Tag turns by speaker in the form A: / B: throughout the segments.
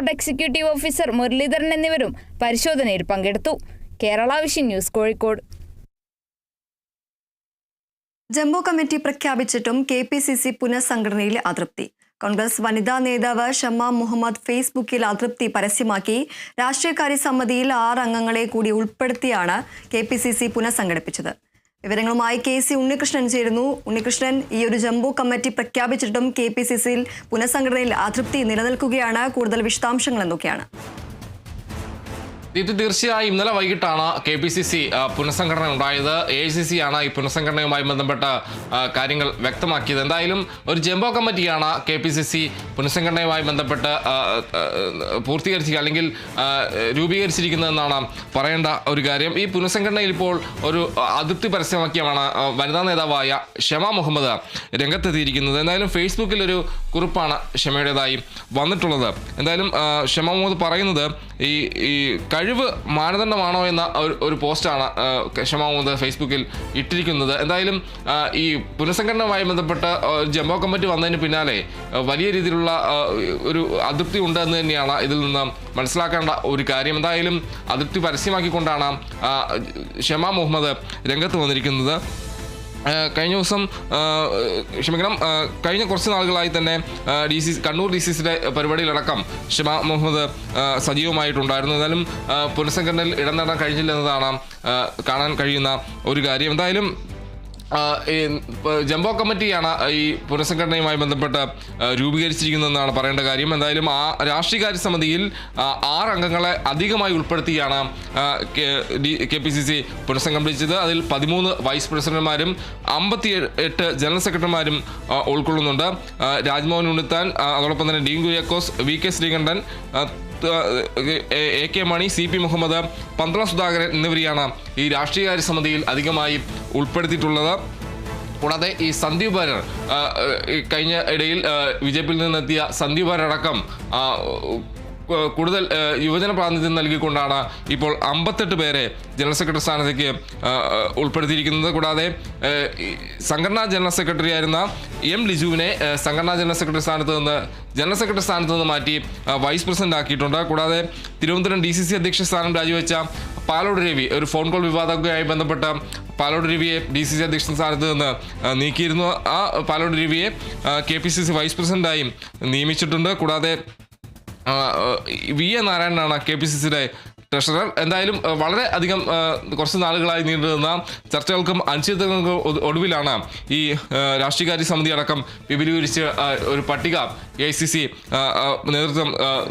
A: Board executive officer Muraleedharan എന്നിവരും പരിശോധനയിൽ പങ്കെടുത്തു. Kerala vision news Kozhikode.
B: Jumbo committee പ്രഖ്യാപിച്ചിട്ടും K P C C പുനഃസംഘടനയിൽ അതൃപ്തി. കോൺഗ്രസ് വനിതാ നേതാവ് ഷമ്മ മുഹമ്മദ് ഫേസ്ബുക്കിൽ അതൃപ്തി പരസ്യമാക്കി രാഷ്ട്രീയകാര്യ സമിതിയിൽ ആറ് അംഗങ്ങളെ കൂടി ഉൾപ്പെടുത്തിയാണ് കെ പി സി സി പുനഃസംഘടിപ്പിച്ചത്. വിവരങ്ങളുമായി കെ സി ഉണ്ണികൃഷ്ണൻ ചേരുന്നു. ഉണ്ണികൃഷ്ണൻ ഈ ഒരു ജംബോ കമ്മിറ്റി പ്രഖ്യാപിച്ചിട്ടും കെ പി സി സിയിൽ പുനഃസംഘടനയിൽ അതൃപ്തി നിലനിൽക്കുകയാണ്. കൂടുതൽ വിശദാംശങ്ങൾ എന്തൊക്കെയാണ്?
C: ഇത് തീർച്ചയായും ഇന്നലെ വൈകിട്ടാണ് കെ പി സി സി പുനഃസംഘടന ഉണ്ടായത്. എ ഐ സി സി ആണ് ഈ പുനഃസംഘടനയുമായി ബന്ധപ്പെട്ട കാര്യങ്ങൾ വ്യക്തമാക്കിയത്. എന്തായാലും ഒരു ജംബോ കമ്മിറ്റിയാണ് കെ പി സി സി പുനഃസംഘടനയുമായി ബന്ധപ്പെട്ട് ആ, അല്ലെങ്കിൽ രൂപീകരിച്ചിരിക്കുന്നതെന്നാണ് പറയേണ്ട ഒരു കാര്യം. ഈ പുനഃസംഘടനയിൽ ഇപ്പോൾ ഒരു അതൃപ്തി പരസ്യമാക്കിയാണ് വനിതാ നേതാവായ ഷമ മുഹമ്മദ് രംഗത്തെത്തിയിരിക്കുന്നത്. എന്തായാലും ഫേസ്ബുക്കിൽ ഒരു കുറിപ്പാണ് ഷമയുടേതായി വന്നിട്ടുള്ളത്. എന്തായാലും ഷമ മുഹമ്മദ് പറയുന്നത് ഈ ഈ കഴിവ് മാനദണ്ഡമാണോ എന്ന ഒരു ഒരു പോസ്റ്റാണ് ക്ഷമ മുഹമ്മദ് ഫേസ്ബുക്കിൽ ഇട്ടിരിക്കുന്നത്. എന്തായാലും ഈ പുനഃസംഘടനയുമായി ബന്ധപ്പെട്ട് ജംബോ കമ്മിറ്റി വന്നതിന് പിന്നാലെ വലിയ രീതിയിലുള്ള ഒരു അതൃപ്തി ഉണ്ട് എന്ന് തന്നെയാണ് ഇതിൽ നിന്ന് മനസ്സിലാക്കേണ്ട ഒരു കാര്യം. എന്തായാലും അതൃപ്തി പരസ്യമാക്കിക്കൊണ്ടാണ് ഷമ മുഹമ്മദ് രംഗത്ത് വന്നിരിക്കുന്നത്. കഴിഞ്ഞ ദിവസം ക്ഷമിക്കണം കഴിഞ്ഞ കുറച്ച് നാളുകളായി തന്നെ D C Kannur D C സിയുടെ പരിപാടിയിലടക്കം ഷിമ മുഹമ്മദ് സജീവമായിട്ടുണ്ടായിരുന്നു. എന്നാലും പുനഃസംഘടനയിൽ ഇടം നേടാൻ കഴിഞ്ഞില്ലെന്നതാണ് കാണാൻ കഴിയുന്ന ഒരു കാര്യം. എന്തായാലും ഈ ജംബോ കമ്മിറ്റിയാണ് ഈ പുനഃസംഘടനയുമായി ബന്ധപ്പെട്ട് രൂപീകരിച്ചിരിക്കുന്നതെന്നാണ് പറയേണ്ട കാര്യം. എന്തായാലും ആ രാഷ്ട്രീയകാര്യ സമിതിയിൽ ആറ് അംഗങ്ങളെ അധികമായി ഉൾപ്പെടുത്തിയാണ് കെ- പി സി സി പുനഃസംഘടിപ്പിച്ചത്. അതിൽ പതിമൂന്ന് വൈസ് പ്രസിഡന്റുമാരും അമ്പത്തി എട്ട് ജനറൽ സെക്രട്ടറിമാരും ഉൾക്കൊള്ളുന്നുണ്ട്. രാജ്മോഹൻ ഉണ്ണിത്താൻ അതോടൊപ്പം തന്നെ Dean Kuriakose V K Sreekandan A K Mani C P Muhammad പന്ത്ര Sudhakaran എന്നിവരെയാണ് ഈ രാഷ്ട്രീയകാര്യ സമിതിയിൽ അധികമായി ഉൾപ്പെടുത്തിയിട്ടുള്ളത്. കൂടാതെ ഈ സന്ദീപ് വാര്യർ കഴിഞ്ഞ ഇടയിൽ ബി ജെ പിയിൽ നിന്നെത്തിയ സന്ദീപ് വാര്യർ അടക്കം കൂടുതൽ യുവജന പ്രാതിനിധ്യം നൽകിക്കൊണ്ടാണ് ഇപ്പോൾ അമ്പത്തെട്ട് പേരെ ജനറൽ സെക്രട്ടറി സ്ഥാനത്തേക്ക് ഉൾപ്പെടുത്തിയിരിക്കുന്നത്. കൂടാതെ സംഘടനാ ജനറൽ സെക്രട്ടറി ആയിരുന്ന എം ലിജുവിനെ സംഘടനാ ജനറൽ സെക്രട്ടറി സ്ഥാനത്ത് നിന്ന് ജനറൽ സെക്രട്ടറി സ്ഥാനത്ത് നിന്ന് മാറ്റി വൈസ് പ്രസിഡന്റ് ആക്കിയിട്ടുണ്ട്. കൂടാതെ തിരുവനന്തപുരം ഡി സി സി അധ്യക്ഷ സ്ഥാനം രാജിവെച്ച പാലോട് രവി ഒരു ഫോൺ കോൾ വിവാദവുമായി ബന്ധപ്പെട്ട പാലോട് രവിയെ ഡി സി സി അധ്യക്ഷൻ സ്ഥാനത്ത് നിന്ന് നീക്കിയിരുന്നു. ആ Palode രവിയെ K P C C vice പ്രസിഡന്റായും നിയമിച്ചിട്ടുണ്ട്. കൂടാതെ വി എ നാരായണനാണ് കെ പി സി സിയുടെ ട്രഷറർ. എന്തായാലും വളരെ അധികം കുറച്ച് നാളുകളായി നീണ്ടുനിന്ന ചർച്ചകൾക്കും അനിശ്ചിതങ്ങൾക്കും ഒടുവിലാണ് ഈ രാഷ്ട്രീയകാര്യ സമിതി അടക്കം വിപുലീകരിച്ച് ഒരു പട്ടിക എ ഐ സി സി നേതൃത്വം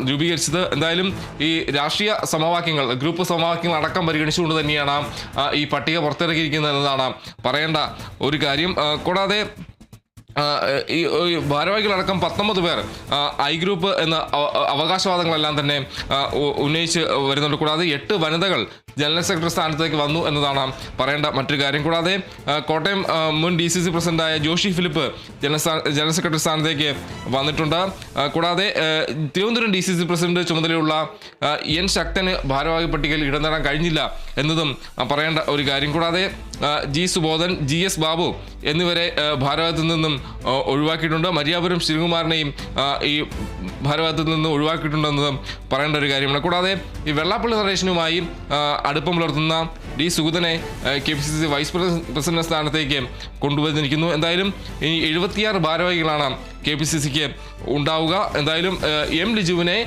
C: രൂപീകരിച്ചത്. എന്തായാലും ഈ രാഷ്ട്രീയ സമവാക്യങ്ങൾ ഗ്രൂപ്പ് സമവാക്യങ്ങൾ അടക്കം പരിഗണിച്ചുകൊണ്ട് തന്നെയാണ് ഈ പട്ടിക പുറത്തിറക്കിയിരിക്കുന്നത് എന്നതാണ് പറയേണ്ട ഒരു കാര്യം. കൂടാതെ ഈ ഭാരവാഹികളടക്കം പത്തൊമ്പത് പേർ ഐ ഗ്രൂപ്പ് എന്ന അവ- അവകാശവാദങ്ങളെല്ലാം തന്നെ ഉന്നയിച്ച് വരുന്നുണ്ട്. കൂടാതെ എട്ട് വനിതകൾ ജനറൽ സെക്രട്ടറി സ്ഥാനത്തേക്ക് വന്നു എന്നതാണ് പറയേണ്ട മറ്റൊരു കാര്യം. കൂടാതെ കോട്ടയം മുൻ ഡി സി സി പ്രസിഡന്റായ ജോഷി ഫിലിപ്പ് ജനറൽ സെക്രട്ടറി സ്ഥാനത്തേക്ക് വന്നിട്ടുണ്ട്. കൂടാതെ Thiruvananthapuram D C C president ചുമതലയുള്ള എൻ ശക്തന് ഭാരവാഹി പട്ടികയിൽ ഇടം നേടാൻ കഴിഞ്ഞില്ല എന്നതും പറയേണ്ട ഒരു കാര്യം. കൂടാതെ G Subodhan G S Babu എന്നിവരെ ഭാരവാഹത്തിൽ നിന്നും ഒഴിവാക്കിയിട്ടുണ്ട്. മര്യാപുരം ശ്രീകുമാറിനെയും ഈ ഭാരവാഹത്തിൽ നിന്ന് ഒഴിവാക്കിയിട്ടുണ്ടെന്നതും പറയേണ്ട ഒരു കാര്യമാണ്. കൂടാതെ ഈ വെള്ളാപ്പള്ളി നടേശനുമായി അടുപ്പം പുലർത്തുന്ന D സുഗതനെ K P C C vice president സ്ഥാനത്തേക്ക് കൊണ്ടുവന്നിരിക്കുന്നു. എന്തായാലും ഈ എഴുപത്തിയാറ് ഭാരവാഹികളാണ് കെ പി സി സിക്ക് ഉണ്ടാവുക. എന്തായാലും എം ലിജുവിനെ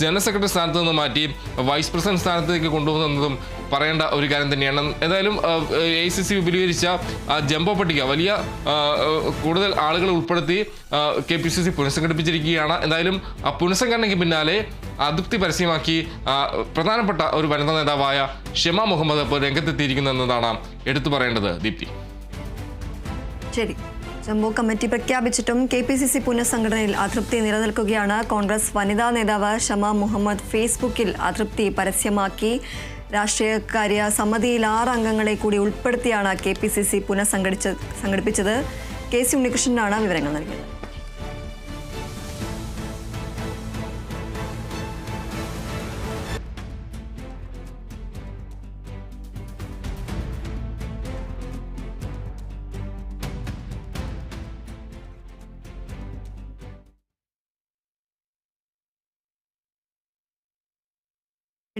C: ജനറൽ സെക്രട്ടറി സ്ഥാനത്ത് നിന്ന് മാറ്റി വൈസ് പ്രസിഡന്റ് സ്ഥാനത്തേക്ക് കൊണ്ടുവന്നതും പറയേണ്ട ഒരു കാര്യം തന്നെയാണ്. എന്തായാലും എ സി സി വിപുലീകരിച്ച ജംബോ പട്ടിക വലിയ കൂടുതൽ ആളുകൾ ഉൾപ്പെടുത്തി കെ പി സി സി പുനഃസംഘടിപ്പിച്ചിരിക്കുകയാണ്. എന്തായാലും ആ പുനഃസംഘടനയ്ക്ക് പിന്നാലെ അതൃപ്തി പരസ്യമാക്കി പ്രധാനപ്പെട്ട ഒരു വനിതാ നേതാവായ ഷെമ മുഹമ്മദ് ഇപ്പോൾ രംഗത്തെത്തിയിരിക്കുന്നു എന്നതാണ് എടുത്തു പറയേണ്ടത്. ദീപ്തി.
B: ശരി. ജംബോ കമ്മിറ്റി പ്രഖ്യാപിച്ചിട്ടും കെ പി സി സി പുനഃസംഘടനയിൽ അതൃപ്തി നിലനിൽക്കുകയാണ്. കോൺഗ്രസ് വനിതാ നേതാവ് ഷമ മുഹമ്മദ് ഫേസ്ബുക്കിൽ അതൃപ്തി പരസ്യമാക്കി. രാഷ്ട്രീയകാര്യ സമിതിയിൽ ആറ് അംഗങ്ങളെ കൂടി ഉൾപ്പെടുത്തിയാണ് കെ പി സി സി പുനഃസംഘടിച്ച സംഘടിപ്പിച്ചത്. കെ സി ഉണ്ണികൃഷ്ണനാണ് വിവരങ്ങൾ നൽകിയത്.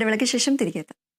B: ഇടവേളയ്ക്ക് ശേഷം തിരികെ എത്താം.